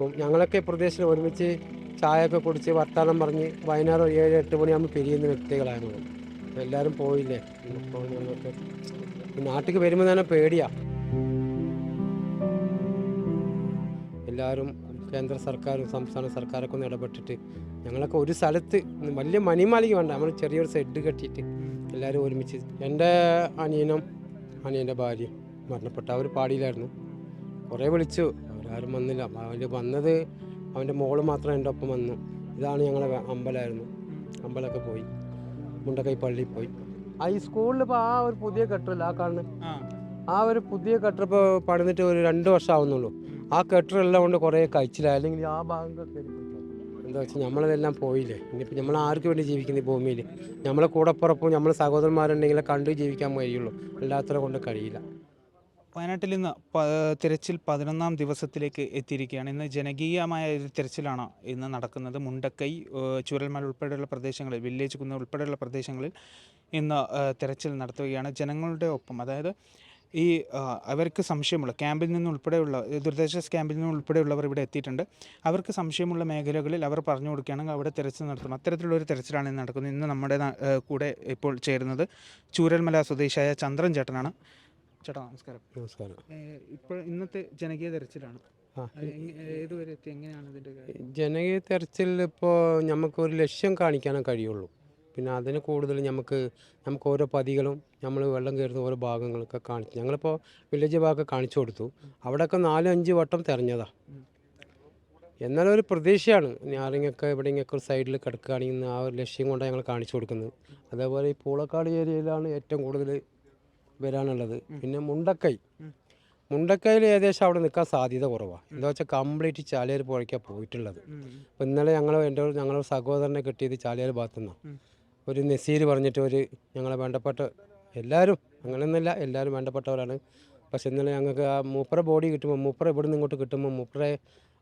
അപ്പം ഞങ്ങളൊക്കെ പ്രദേശത്ത് ഒരുമിച്ച് ചായയൊക്കെ കുടിച്ച് വർത്താനം പറഞ്ഞ് വൈകുന്നേരം ഏഴ് എട്ട് മണിയാകുമ്പോൾ പിരിയുന്ന വ്യക്തികളായിരുന്നു. എല്ലാവരും പോയില്ലേ? അപ്പോൾ ഞങ്ങൾക്ക് നാട്ടിലേക്ക് വരുമ്പോൾ തന്നെ പേടിയാ. എല്ലാവരും കേന്ദ്ര സർക്കാരും സംസ്ഥാന സർക്കാരൊക്കെ ഒന്ന് ഇടപെട്ടിട്ട് ഞങ്ങളൊക്കെ ഒരു സ്ഥലത്ത് വലിയ മണിമാലിക വേണ്ട. നമ്മൾ ചെറിയൊരു സെഡ് കെട്ടിയിട്ട് എല്ലാവരും ഒരുമിച്ച്. എന്റെ അനിയനും അനിയന്റെ ഭാര്യയും മരണപ്പെട്ട അവർ പാടിയിലായിരുന്നു. കുറേ വിളിച്ചു. അവരാരും വന്നില്ല. അവർ വന്നത് അവന്റെ മോൾ മാത്രം എന്റെ ഒപ്പം വന്നു. ഇതാണ് ഞങ്ങളെ അമ്പലമായിരുന്നു അമ്പലമൊക്കെ പോയി. മുണ്ടക്കൈ പള്ളിയിൽ പോയി. ആ ഈ സ്കൂളിൽ ഇപ്പോൾ ആ ഒരു പുതിയ കെട്ടില്ല ആ കാണുന്നത് ആ. ഒരു പുതിയ കെട്ടർ ഇപ്പോൾ പണിതിട്ട് ഒരു രണ്ട് വർഷം ആവുന്നുള്ളൂ. ആ കെട്ടറെല്ലാം കൊണ്ട് കുറേ കഴിച്ചില്ല? അല്ലെങ്കിൽ ആ ഭാഗം എന്താ വെച്ചാൽ നമ്മളതെല്ലാം പോയില്ലേ? ഇനിയിപ്പോൾ നമ്മൾ ആർക്ക് വേണ്ടി ജീവിക്കുന്ന ഈ ഭൂമിയിൽ നമ്മളെ കൂടപ്പുറപ്പും നമ്മൾ സഹോദരന്മാരുണ്ടെങ്കിലേ കണ്ടു ജീവിക്കാൻ കഴിയുള്ളൂ. അല്ലാത്തവരെ കൊണ്ട് കഴിയില്ല. വയനാട്ടിൽ ഇന്ന് തിരച്ചിൽ പതിനൊന്നാം ദിവസത്തിലേക്ക് എത്തിയിരിക്കുകയാണ്. ഇന്ന് ജനകീയമായ ഒരു തിരച്ചിലാണ് ഇന്ന് നടക്കുന്നത്. മുണ്ടക്കൈ ചുരൽമല ഉൾപ്പെടെയുള്ള പ്രദേശങ്ങളിൽ വില്ലേജ് കുന്ന് ഉൾപ്പെടെയുള്ള പ്രദേശങ്ങളിൽ ഇന്ന് തിരച്ചിൽ നടത്തുകയാണ് ജനങ്ങളുടെ ഒപ്പം. അതായത് ഈ അവർക്ക് സംശയമുള്ള ക്യാമ്പിൽ നിന്ന് ഉൾപ്പെടെയുള്ള ദുരിതാശ്വാസ ക്യാമ്പിൽ നിന്ന് ഉൾപ്പെടെയുള്ളവർ ഇവിടെ എത്തിയിട്ടുണ്ട്. അവർക്ക് സംശയമുള്ള മേഖലകളിൽ അവർ പറഞ്ഞു കൊടുക്കുകയാണെങ്കിൽ അവിടെ തിരച്ചിൽ നടത്തും അത്തരത്തിലുള്ള ഒരു തിരച്ചിലാണ് ഇന്ന് നടക്കുന്നത്. ഇന്ന് നമ്മുടെ കൂടെ ഇപ്പോൾ ചേരുന്നത് ചൂരൽമല സ്വദേശിയായ ചന്ദ്രൻ ചേട്ടനാണ്. ചേട്ടാ നമസ്കാരം. നമസ്കാരം. ഇപ്പോൾ ഇന്നത്തെ ജനകീയ തെരച്ചിലാണ്. ഏതുവരെ എത്തി? എങ്ങനെയാണ് കാര്യം? ജനകീയ തെരച്ചിൽ ഇപ്പോൾ നമുക്ക് ഒരു ലക്ഷ്യം കാണിക്കാനേ കഴിയുള്ളൂ. പിന്നെ അതിന് കൂടുതൽ നമുക്ക് നമുക്ക് ഓരോ പതികളും നമ്മൾ വെള്ളം കയറുന്ന ഓരോ ഭാഗങ്ങളൊക്കെ കാണിച്ചു ഞങ്ങളിപ്പോൾ വില്ലേജ് ഭാഗമൊക്കെ കാണിച്ചു കൊടുത്തു. അവിടെയൊക്കെ നാലും അഞ്ച് വട്ടം തിരഞ്ഞതാ. എന്നാലും ഒരു പ്രതീക്ഷയാണ്. ഞാറിങ്ങൊക്കെ എവിടെയെങ്കിലൊക്കെ ഒരു സൈഡിൽ കിടക്കുകയാണെങ്കിൽ ആ ഒരു ലക്ഷ്യം കൊണ്ടാണ് ഞങ്ങൾ കാണിച്ചു കൊടുക്കുന്നത്. അതേപോലെ ഈ പൂളക്കാട് ഏരിയയിലാണ് ഏറ്റവും കൂടുതൽ വരാനുള്ളത് പിന്നെ മുണ്ടക്കൈ. മുണ്ടക്കൈയിൽ ഏകദേശം അവിടെ നിൽക്കാൻ സാധ്യത കുറവാണ് എന്താ വെച്ചാൽ കംപ്ലീറ്റ് ചാലിയാർ പുഴയ്ക്കാണ് പോയിട്ടുള്ളത്. അപ്പോൾ ഇന്നലെ ഞങ്ങൾ എന്റെ ഞങ്ങളുടെ സഹോദരനെ കിട്ടിയത് ചാലിയാർ ഭാഗത്തു നിന്നാണ് ഉം. ഒരു നസീർ പറഞ്ഞിട്ട് ഒരു ഞങ്ങളെ വേണ്ടപ്പെട്ട എല്ലാവരും അങ്ങനെയൊന്നുമില്ല എല്ലാവരും വേണ്ടപ്പെട്ടവരാണ് പക്ഷെ ഇന്നലെ ഞങ്ങൾക്ക് ആ മൂപ്പറ ബോഡി കിട്ടുമ്പോൾ മൂപ്പറ ഇവിടെ നിന്ന് ഇങ്ങോട്ട് കിട്ടുമ്പോൾ മൂപ്പറെ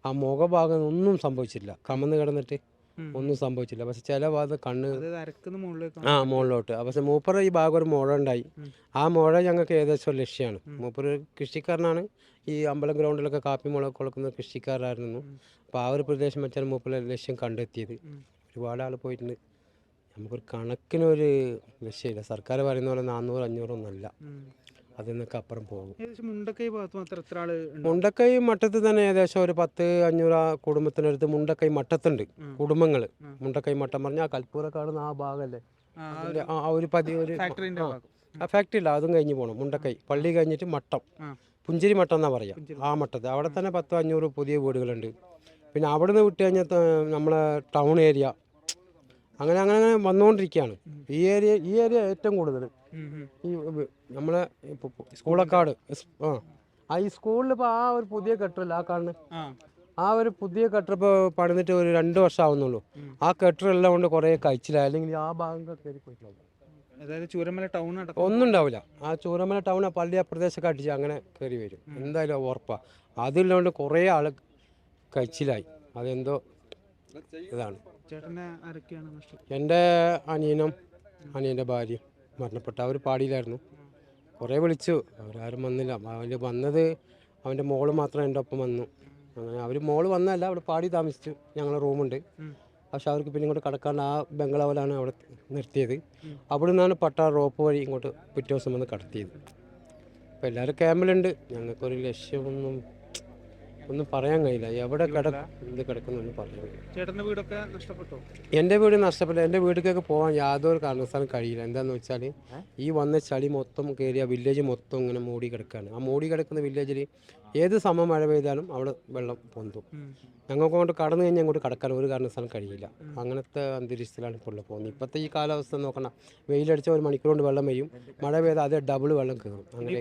ആ മുഖഭാഗം ഒന്നും സംഭവിച്ചില്ല കമന്ന് കിടന്നിട്ട്. ഒന്നും സംഭവിച്ചില്ല. പക്ഷെ ചില ഭാഗത്ത് കണ്ണ് ആ മുകളിലോട്ട്. പക്ഷെ മൂപ്പറ ഈ ഭാഗം ഒരു മുഴ ഉണ്ടായി ആ മുഴ ഞങ്ങൾക്ക് ഏകദേശം ഒരു ലക്ഷ്യമാണ്. മൂപ്പർ കൃഷിക്കാരനാണ്. ഈ അമ്പലം ഗ്രൗണ്ടിലൊക്കെ കാപ്പി മുളക് കൊടുക്കുന്ന കൃഷിക്കാരായിരുന്നു അപ്പോൾ ആ ഒരു പ്രദേശം വെച്ചാണ് മൂപ്പര ലക്ഷ്യം കണ്ടെത്തിയത്. ഒരുപാട് ആൾ പോയിട്ടുണ്ട്. നമുക്കൊരു കണക്കിനൊരു ലക്ഷ്യമില്ല. സർക്കാർ പറയുന്ന പോലെ നാനൂറ് അഞ്ഞൂറൊന്നുമല്ല ഉം. അതിൽ നിന്നൊക്കെ അപ്പുറം പോകും. മുണ്ടക്കൈ മട്ടത്ത് തന്നെ ഏകദേശം ഒരു പത്ത് അഞ്ഞൂറ് ആ കുടുംബത്തിനടുത്ത് മുണ്ടക്കൈ മട്ടത്തുണ്ട് കുടുംബങ്ങൾ മുണ്ടക്കൈ മട്ടം പറഞ്ഞാൽ ആ കൽപ്പൂര കാണുന്ന ആ ഭാഗമല്ലേ ആ, ഒരു പതി ഒരു ആ. ഫാക്ടറി ഇല്ല അതും കഴിഞ്ഞ് പോകണം മുണ്ടക്കൈ. പള്ളി കഴിഞ്ഞിട്ട് മട്ടം. പുഞ്ചിരി മട്ടം എന്നാ പറയാ. ആ മട്ടത്ത്. അവിടെ തന്നെ പത്തോ അഞ്ഞൂറ് പുതിയ വീടുകളുണ്ട്. പിന്നെ അവിടെ നിന്ന് വിട്ട് കഴിഞ്ഞാൽ നമ്മളെ ടൗൺ ഏരിയ അങ്ങനെ അങ്ങനെ അങ്ങനെ വന്നുകൊണ്ടിരിക്കുകയാണ്. ഈ ഏരിയ ഈ ഏരിയ ഏറ്റവും കൂടുതൽ. ഈ നമ്മളെ സ്കൂളക്കാട് ആ. ആ ഈ സ്കൂളിൽ ഇപ്പോൾ ആ ഒരു പുതിയ കെട്ടറല്ല ആ കാണുന്നത് ആ. ഒരു പുതിയ കെട്ടർ ഇപ്പോൾ പണിതിട്ട് ഒരു രണ്ട് വർഷം ആവുന്നുള്ളൂ ആ കെട്ടറെല്ലാം കൊണ്ട് കുറേ കഴിച്ചില്ല. അല്ലെങ്കിൽ ആ ഭാഗം കയറി പോയിട്ടുള്ളൂ അതായത് ചൂരമല ടൗൺ ഒന്നും ഉണ്ടാവില്ല. ആ ചൂരമല ടൗൺ പള്ളി ആ പ്രദേശമൊക്കെ അടിച്ച് അങ്ങനെ കയറി വരും. എന്തായാലും ഉറപ്പാ. അതിലുകൊണ്ട് കുറേ ആൾ കഴിച്ചിലായി. അതെന്തോ ഇതാണ്. ചേട്ടനെ ആരൊക്കെയാണ് നഷ്ടം എന്റെ അനിയനും അനിയന്റെ ഭാര്യയും മരണപ്പെട്ട അവർ പാടിയിലായിരുന്നു. കുറേ വിളിച്ചു. അവരാരും വന്നില്ല. അവർ വന്നത് അവന്റെ മോൾ മാത്രം എന്റെ ഒപ്പം വന്നു. അങ്ങനെ അവർ മോൾ വന്നതല്ല അവിടെ പാടി താമസിച്ചു. ഞങ്ങളെ റൂമുണ്ട്. പക്ഷെ അവർക്ക് പിന്നെ ഇങ്ങോട്ട് കടക്കാണ്ട് ആ ബംഗ്ലാവിലാണ് അവിടെ നിർത്തിയത്. അവിടെ നിന്നാണ് പട്ട റോപ്പ് വഴി ഇങ്ങോട്ട് പിറ്റേ ദിവസം വന്ന് കടത്തിയത്. അപ്പോൾ എല്ലാവരും ക്യാമ്പിലുണ്ട്. ഞങ്ങൾക്കൊരു ലക്ഷ്യമൊന്നും ഒന്നും പറയാൻ കഴിയില്ല. എവിടെ കിടക്കും എന്ത് കിടക്കുന്നൊന്നും പറയാൻ കഴിയില്ല. ചേട്ടന്റെ വീടൊക്കെ നഷ്ടപ്പെട്ടോ? എന്റെ വീട് നഷ്ടപ്പെട്ടു എന്റെ വീട്ടിലേക്ക് പോകാൻ യാതൊരു കാരണവശാലും കഴിയില്ല. എന്താന്ന് വെച്ചാൽ ഈ വന്ന ചളി മൊത്തം കയറിയ വില്ലേജ് മൊത്തം ഇങ്ങനെ മൂടി കിടക്കുകയാണ് ആ മൂടി കിടക്കുന്ന വില്ലേജിൽ ഏത് സമയം മഴ പെയ്താലും അവിടെ വെള്ളം പൊന്തും. ഞങ്ങൾക്ക് അങ്ങോട്ട് കടന്നു കഴിഞ്ഞാൽ അങ്ങോട്ട് കടക്കാൻ ഒരു കാരണവശാലും കഴിയില്ല. അങ്ങനത്തെ അന്തരീക്ഷത്തിലാണ് ഇപ്പോൾ ഉള്ളത് പോകുന്നത്. ഇപ്പോഴത്തെ ഈ കാലാവസ്ഥ നോക്കണം വെയിലടിച്ച ഒരു മണിക്കൂർ കൊണ്ട് വെള്ളം പെയ്യും മഴ പെയ്താൽ അതേ ഡബിൾ വെള്ളം കയറും. അങ്ങനെ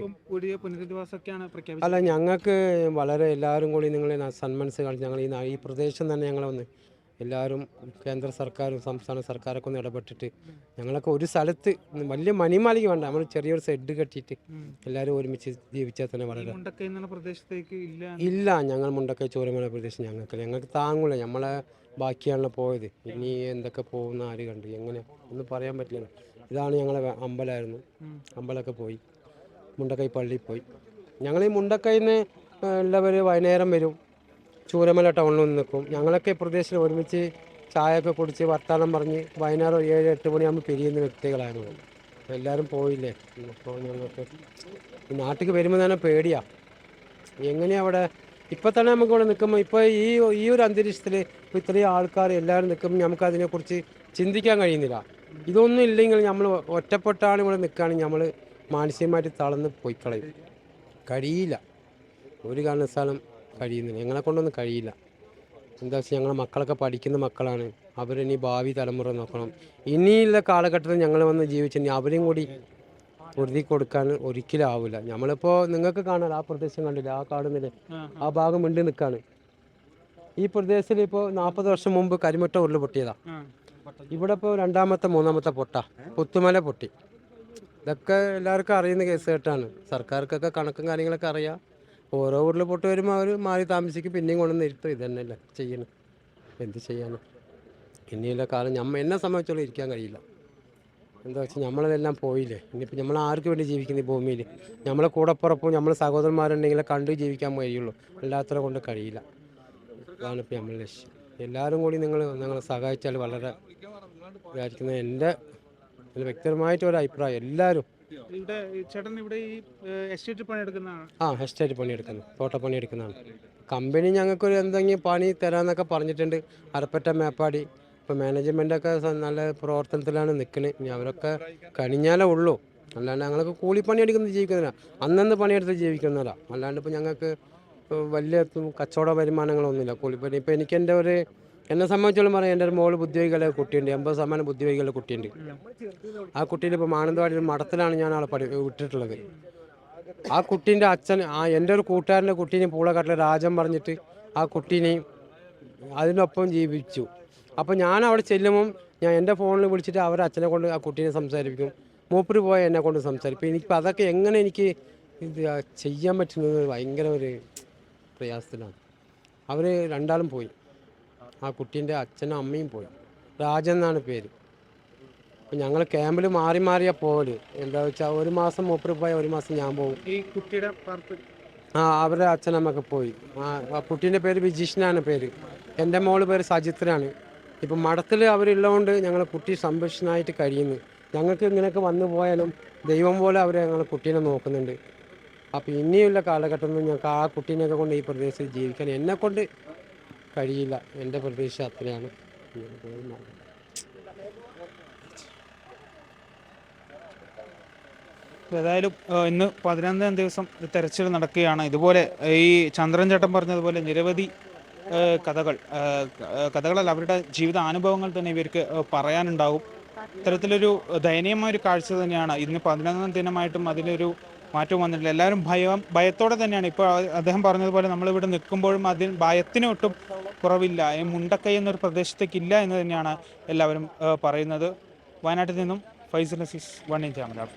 അല്ല ഞങ്ങൾക്ക് വളരെ എല്ലാവരും കൂടി നിങ്ങളെ ന- സന്മനസ് കാണിച്ച് ഞങ്ങൾ ഈ ഈ പ്രദേശം തന്നെ ഞങ്ങളെ വന്ന് എല്ലാവരും കേന്ദ്ര സർക്കാരും സംസ്ഥാന സർക്കാരൊക്കെ ഒന്ന് ഇടപെട്ടിട്ട് ഞങ്ങളൊക്കെ ഒരു സ്ഥലത്ത് വലിയ മണിമാലിക വേണ്ട. നമ്മൾ ചെറിയൊരു സെഡ് കെട്ടിയിട്ട് എല്ലാവരും ഒരുമിച്ച് ജീവിച്ചാൽ തന്നെ വളരെ പ്രദേശത്തേക്ക് ഇല്ല ഇല്ല ഞങ്ങൾ മുണ്ടക്കൈ ചോരമല പ്രദേശം ഞങ്ങൾക്ക്. ഞങ്ങൾക്ക് താങ്ങൂല. നമ്മളെ ബാക്കിയാണല്ലോ പോയത്. ഇനി എന്തൊക്കെ പോകുന്ന ആര് കണ്ടു? എങ്ങനെ? ഒന്നും പറയാൻ പറ്റില്ല. ഇതാണ് ഞങ്ങളെ അമ്പലമായിരുന്നു. അമ്പലമൊക്കെ പോയി. മുണ്ടക്കൈ പള്ളിയിൽ പോയി. ഞങ്ങൾ ഈ മുണ്ടക്കൈന്ന് ഉള്ളവർ വൈകുന്നേരം വരും. ചൂരമല ടൗണിൽ നിന്ന് നിൽക്കും. ഞങ്ങളൊക്കെ ഈ പ്രദേശത്തിൽ ഒരുമിച്ച് ചായയൊക്കെ കുടിച്ച് വർത്തമാനം പറഞ്ഞ് വൈകുന്നേരം ഏഴ് എട്ട് മണിയാകുമ്പോൾ പിരിയുന്ന വ്യക്തികളാണ് ഞങ്ങൾ. എല്ലാവരും പോയില്ലേ? അപ്പോൾ ഞങ്ങൾക്ക് നാട്ടിൽ വരുമ്പോൾ തന്നെ പേടിയാണ് എങ്ങനെയാണ് അവിടെ? ഇപ്പം തന്നെ നമുക്ക് ഇവിടെ നിൽക്കുമ്പോൾ ഇപ്പോൾ ഈ ഈ ഒരു അന്തരീക്ഷത്തിൽ ഇപ്പോൾ ഇത്രയും ആൾക്കാർ എല്ലാവരും നിൽക്കുമ്പോൾ നമുക്ക് അതിനെക്കുറിച്ച് ചിന്തിക്കാൻ കഴിയുന്നില്ല. ഇതൊന്നും ഇല്ലെങ്കിൽ നമ്മൾ ഒറ്റപ്പെട്ടാണ് ഇവിടെ നിൽക്കുകയാണെങ്കിൽ നമ്മൾ മാനസികമായിട്ട് തളർന്ന് പോയി കളയും. കഴിയില്ല. ഒരു കാരണവശാലും കഴിയുന്നില്ല. ഞങ്ങളെ കൊണ്ടൊന്നും കഴിയില്ല. എന്താ വെച്ചാൽ ഞങ്ങളെ മക്കളൊക്കെ പഠിക്കുന്ന മക്കളാണ്. അവരിനി ഭാവി തലമുറ നോക്കണം. ഇനിയുള്ള കാലഘട്ടത്തിൽ ഞങ്ങൾ വന്ന് ജീവിച്ചിട്ടുണ്ടെങ്കിൽ അവരെയും കൂടി പൊരുതി കൊടുക്കാൻ ഒരിക്കലും ആവില്ല നമ്മളിപ്പോൾ നിങ്ങൾക്ക് കാണാൻ ആ പ്രദേശം കണ്ടില്ല ആ കാണുന്നില്ലേ ആ ഭാഗം മിണ്ടി നിൽക്കാണ് ഈ പ്രദേശത്തിൽ ഇപ്പോൾ നാൽപ്പത് വർഷം മുമ്പ് കരിമുട്ട ഉരുൾ പൊട്ടിയതാ. ഇവിടെ ഇപ്പോൾ രണ്ടാമത്തെ മൂന്നാമത്തെ പൊട്ട. പുത്തുമല പൊട്ടി. ഇതൊക്കെ എല്ലാവർക്കും അറിയുന്ന കേസ് കേട്ടാണ്. സർക്കാർക്കൊക്കെ കണക്കും കാര്യങ്ങളൊക്കെ അറിയാം. ഓരോ ഊരിൽ പൊട്ട് വരുമ്പോൾ അവർ മാറി താമസിക്കും പിന്നെയും കൊണ്ടുവന്ന് ഇരുത്തും. ഇത് തന്നെയല്ലേ ചെയ്യണം. എന്ത് ചെയ്യാനും? ഇനിയുള്ള കാലം ഞമ്മ എന്നെ സംബന്ധിച്ചോളം ഇരിക്കാൻ കഴിയില്ല. എന്താ വെച്ചാൽ നമ്മളതെല്ലാം പോയില്ലേ? ഇനിയിപ്പോൾ നമ്മൾ ആർക്ക് വേണ്ടി ജീവിക്കുന്ന ഈ ഭൂമിയിൽ നമ്മളെ കൂടപ്പുറപ്പും നമ്മൾ സഹോദരന്മാരുണ്ടെങ്കിൽ കണ്ടു ജീവിക്കാൻ കഴിയുള്ളൂ. അല്ലാത്തവരെ കൊണ്ട് കഴിയില്ല. അതാണ് ഇപ്പോൾ നമ്മൾ ലക്ഷ്യം. എല്ലാവരും കൂടി നിങ്ങൾ ഞങ്ങളെ സഹായിച്ചാൽ വളരെ വിചാരിക്കുന്നത് എന്റെ വ്യക്തിപരമായിട്ട് ഒരു അഭിപ്രായം. എല്ലാവരും ഇവിടെ ഇവിടെ ഈ ആ എസ്റ്റേറ്റ് പണിയെടുക്കുന്നു. തോട്ടപ്പണി എടുക്കുന്നതാണ് കമ്പനി ഞങ്ങൾക്കൊരു എന്തെങ്കിലും പണി തരാമെന്നൊക്കെ പറഞ്ഞിട്ടുണ്ട്. അരപ്പറ്റ മേപ്പാടി. ഇപ്പോൾ മാനേജ്മെന്റൊക്കെ നല്ല പ്രവർത്തനത്തിലാണ് നിൽക്കുന്നത് ഇനി അവരൊക്കെ കഴിഞ്ഞാലേ ഉള്ളൂ. അല്ലാണ്ട് ഞങ്ങൾക്ക് കൂലിപ്പണി എടുക്കുന്നത് ജീവിക്കുന്നില്ല അന്നന്ന് പണിയെടുത്ത് ജീവിക്കുന്നില്ല അല്ലാണ്ട് ഇപ്പോൾ ഞങ്ങൾക്ക് വലിയ കച്ചവട വരുമാനങ്ങളൊന്നുമില്ല. കൂലിപ്പണി. ഇപ്പോൾ എനിക്ക് എന്റെ ഒരു എന്നെ സംബന്ധിച്ചോളം പറയാം എന്റെ ഒരു മോൾ ബുദ്ധിവൈകളുടെ കുട്ടിയുണ്ട് എൺപത് ശതമാനം ബുദ്ധിവൈകളുടെ കുട്ടിയുണ്ട്. ആ കുട്ടീന്റെ ഇപ്പോൾ മാനന്തവാടി മഠത്തിലാണ് ഞാൻ ആളെ പഠി വിട്ടിട്ടുള്ളത്. ആ കുട്ടീന്റെ അച്ഛൻ ആ എന്റെ ഒരു കൂട്ടുകാരന്റെ കുട്ടീനെ പൂളക്കാട്ടിലെ രാജൻ പറഞ്ഞിട്ട് ആ കുട്ടീനെയും അതിനൊപ്പം ജീവിച്ചു. അപ്പോൾ ഞാൻ അവിടെ ചെല്ലുമ്പം ഞാൻ എന്റെ ഫോണിൽ വിളിച്ചിട്ട് അവരെ അച്ഛനെ കൊണ്ട് ആ കുട്ടീനെ സംസാരിപ്പിക്കും. മൂപ്പര് പോയ എന്നെ കൊണ്ട് സംസാരിക്കും എനിക്കിപ്പോൾ അതൊക്കെ എങ്ങനെ എനിക്ക് ഇത് ചെയ്യാൻ പറ്റുന്നത് ഭയങ്കര ഒരു പ്രയാസത്തിലാണ്. അവർ രണ്ടാളും പോയി. ആ കുട്ടീന്റെ അച്ഛനും അമ്മയും പോയി. രാജൻ എന്നാണ് പേര്. അപ്പം ഞങ്ങൾ ക്യാമ്പിൽ മാറി മാറിയാ പോലെ എന്താ വെച്ചാൽ ഒരു മാസം മൂപ്പര് പോയ ഒരു മാസം ഞാൻ പോകും ഈ കുട്ടിയുടെ ആ അവരുടെ അച്ഛനമ്മൊക്കെ പോയി. ആ ആ കുട്ടീന്റെ പേര് വിജീഷിനാണ് പേര്. എന്റെ മോൾ പേര് സജിത്രാണ് ഇപ്പം മഠത്തിൽ അവരുള്ളതുകൊണ്ട് ഞങ്ങൾ കുട്ടി സംരക്ഷണമായിട്ട് കഴിയുന്നു. ഞങ്ങൾക്ക് ഇങ്ങനെയൊക്കെ വന്നു പോയാലും ദൈവം പോലെ അവർ ഞങ്ങൾ കുട്ടീനെ നോക്കുന്നുണ്ട്. അപ്പോൾ ഇനിയുള്ള കാലഘട്ടത്തിൽ ഞങ്ങൾക്ക് ആ കുട്ടീനെയൊക്കെ കൊണ്ട് ഈ പ്രദേശത്ത് ജീവിക്കാൻ എന്നെ കൊണ്ട് കഴിയില്ല. എന്റെ പ്രതീക്ഷ അത്രയാണ്. ഏതായാലും ഇന്ന് പതിനൊന്നാം ദിവസം തെരച്ചിൽ നടക്കുകയാണ്. ഇതുപോലെ ഈ ചന്ദ്രൻ ചേട്ടൻ പറഞ്ഞതുപോലെ നിരവധി കഥകൾ കഥകളല്ല അവരുടെ ജീവിത അനുഭവങ്ങൾ തന്നെ ഇവർക്ക് പറയാനുണ്ടാവും. ഇത്തരത്തിലൊരു ദയനീയമായ ഒരു കാഴ്ച തന്നെയാണ്. ഇന്ന് പതിനൊന്നാം ദിനമായിട്ടും അതിലൊരു മാറ്റവും വന്നിട്ടില്ല. എല്ലാവരും ഭയം ഭയത്തോടെ തന്നെയാണ്. ഇപ്പോൾ അദ്ദേഹം പറഞ്ഞതുപോലെ നമ്മളിവിടെ നിൽക്കുമ്പോഴും അതിന് ഭയത്തിന് ഒട്ടും കുറവില്ല. മുണ്ടക്കൈ എന്നൊരു പ്രദേശത്തേക്ക് ഇല്ല എന്ന് തന്നെയാണ് എല്ലാവരും പറയുന്നത്. വയനാട്ടിൽ നിന്നും Faisal Aziz one in camera